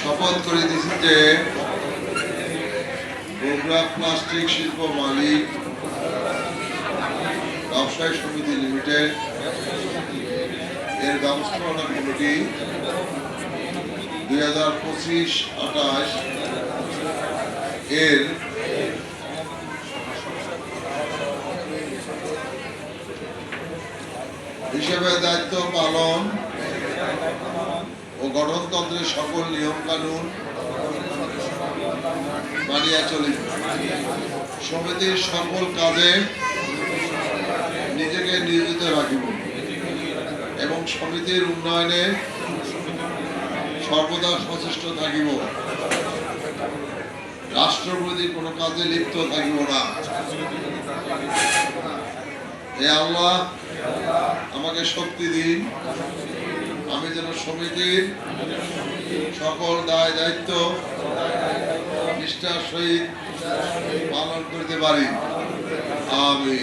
শপথ করে দিয়েছি যে বগুড়া প্লাস্টিক শিল্প মালিক, ব্যবসায়ী সমিতি লিমিটেড, এর ব্যবস্থাপনা কমিটি দুই হাজার পঁচিশ, আঠাশ, এর হিসেবে দায়িত্ব পালন ও গঠনতন্ত্রের সকল নিয়ম কানুন মানিয়া চলিবে সমিতির সকল কাজে নিজেকে নিয়োজিত রাখিব এবং সমিতির উন্নয়নে সর্বদা সচেষ্ট থাকিব। রাষ্ট্রপ্রতি কোনো কাজে লিপ্ত থাকিব না। হে আল্লাহ, আমাকে শক্তি দিন। আমি যেন সমিতির সকল দায় দায়িত্ব নিষ্ঠার সহিত পালন করতে পারি। আমি